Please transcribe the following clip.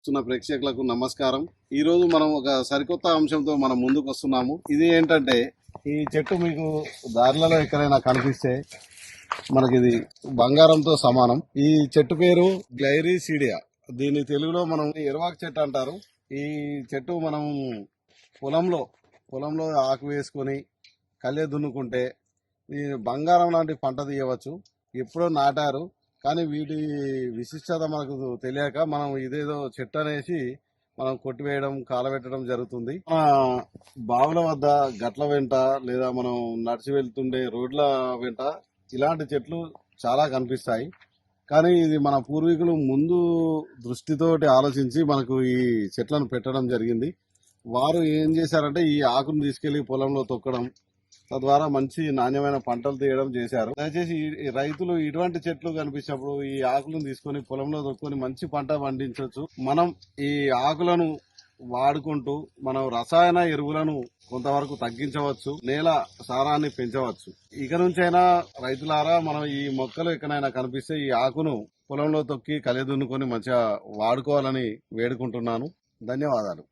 చూస్తున్న ప్రేక్షకులకు నమస్కారం. ఈరోజు మనం ఒక సరికొత్త అంశంతో మనం ముందుకు వస్తున్నాము. ఇది ఏంటంటే ఈ చెట్టు మీకు దారిలలో ఎక్కడైనా కనిపిస్తే మనకి ఇది బంగారంతో సమానం. ఈ చెట్టు పేరు గ్లైరీసీడియా. దీని తెలుగులో మనం ఎరువాకు చెట్టు అంటారు. ఈ చెట్టు మనం పొలంలో పొలంలో ఆకు వేసుకొని కళ్ళే దున్నుకుంటే ఈ బంగారం లాంటి పంట తీయవచ్చు. ఎప్పుడో నాటారు. కానీ వీటి విశిష్టత మనకు తెలియక మనం ఇదేదో చెట్టు అనేసి మనం కొట్టివేయడం కాలబెట్టడం జరుగుతుంది. బావుల వద్ద గట్ల వెంట లేదా మనం నడిచి వెళ్తుండే రోడ్ల వెంట ఇలాంటి చెట్లు చాలా కనిపిస్తాయి. కానీ ఇది మన పూర్వీకులు ముందు దృష్టితోటి ఆలోచించి మనకు ఈ చెట్లను పెట్టడం జరిగింది. వారు ఏం చేశారంటే ఈ ఆకును తీసుకెళ్ళి పొలంలో తొక్కడం తద్వారా మంచి నాణ్యమైన పంటలు తీయడం చేశారు. దయచేసి ఈ- రైతులు ఇటువంటి చెట్లు కనిపించినప్పుడు ఈ ఆకులను తీసుకొని పొలంలో దొక్కుని మంచి పంట పండించవచ్చు. మనం ఈ ఆకులను వాడుకుంటూ మనం రసాయన ఎరువులను కొంతవరకు తగ్గించవచ్చు. నేల సారాన్ని పెంచవచ్చు. ఇక నుంచైనా రైతులారా మనం ఈ మొక్కలు ఎక్కడైనా కనిపిస్తే ఈ ఆకును పొలంలో తొక్కి కలిదున్నుకొని మంచిగా వాడుకోవాలని వేడుకుంటున్నాను. ధన్యవాదాలు.